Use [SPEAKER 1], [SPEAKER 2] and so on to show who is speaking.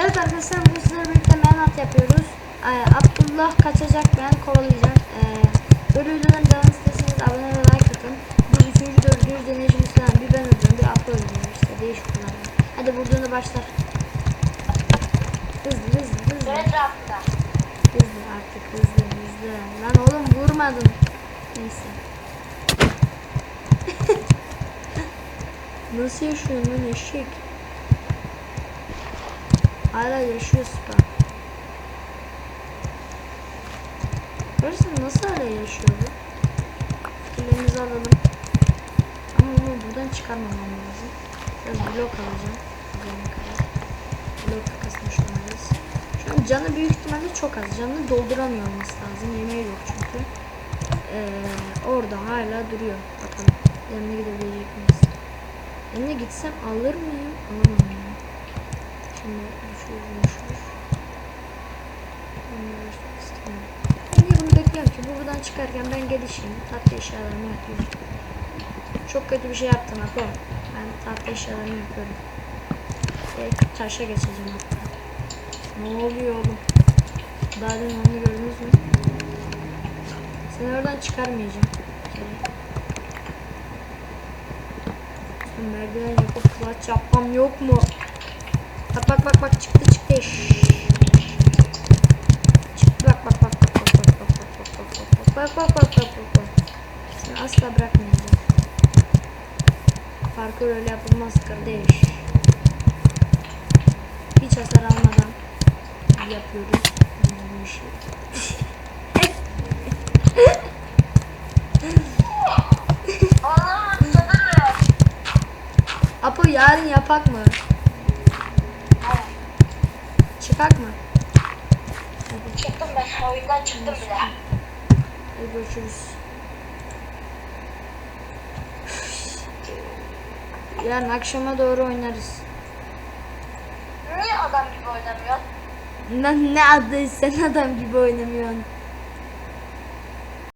[SPEAKER 1] Evet arkadaşlar bu sizlerle birlikte menat yapıyoruz. Ee, Abdullah kaçacak ben kovalayacak. Ee, böyle videoların devam isterseniz abone ve like atın. Bu üçüncü dördüncü deneyişimiz falan bir ben öldüm bir Abdullah öldüm işte değişik kullanıyor. Hadi vurduğunda başlar. Hızlı hızlı hızlı. Hızlı artık hızlı hızlı. Lan oğlum vurmadın. Neyse. Nasıl yaşıyorsun lan eşek? Hala yaşıyor Spa. Görüyorsun nasıl hala yaşıyor bu? Fikirlerinizi alalım. Ama onu buradan çıkarmamam lazım. Biraz blok alacağım. Gelene kadar. Blok takasını şu an alırız. Şu an canı büyük ihtimalle çok az. Canını dolduramıyor olması lazım. Yemeği yok çünkü. Ee, orada hala duruyor. Bakalım. Yanına gidebilecek miyiz? Yanına gitsem alır mıyım? Alamam ya. Şimdi düşür. Bunu bekliyorum ki? Bu buradan çıkarken ben gelişeyim. Tatlı eşyalarımı yapayım. Çok kötü bir şey yaptın Apo. Ben tatlı eşyalarımı yapıyorum. Direkt taşa geçeceğim hatta. Ne oluyor oğlum? Daha demin onu gördünüz mü? Seni oradan çıkarmayacağım. Merdiven yapıp kulaç yapmam yok mu? Bak bak bak bak çıktı çıktı. Çıktı bak bak bak bak bak bak bak bak bak bak bak bak bak bak bak Seni asla bırakmayacağım. Parkur öyle yapılmaz kardeş. Hiç hasar almadan yapıyoruz.
[SPEAKER 2] Allah'ım sanırım.
[SPEAKER 1] Apo yarın yapak mı? Mı?
[SPEAKER 2] Çıktım ben. Oyundan çıktım bile.
[SPEAKER 1] Hadi görüşürüz. Yarın akşama doğru oynarız.
[SPEAKER 2] Niye adam gibi oynamıyor?
[SPEAKER 1] Ne, ne adı sen adam gibi oynamıyorsun.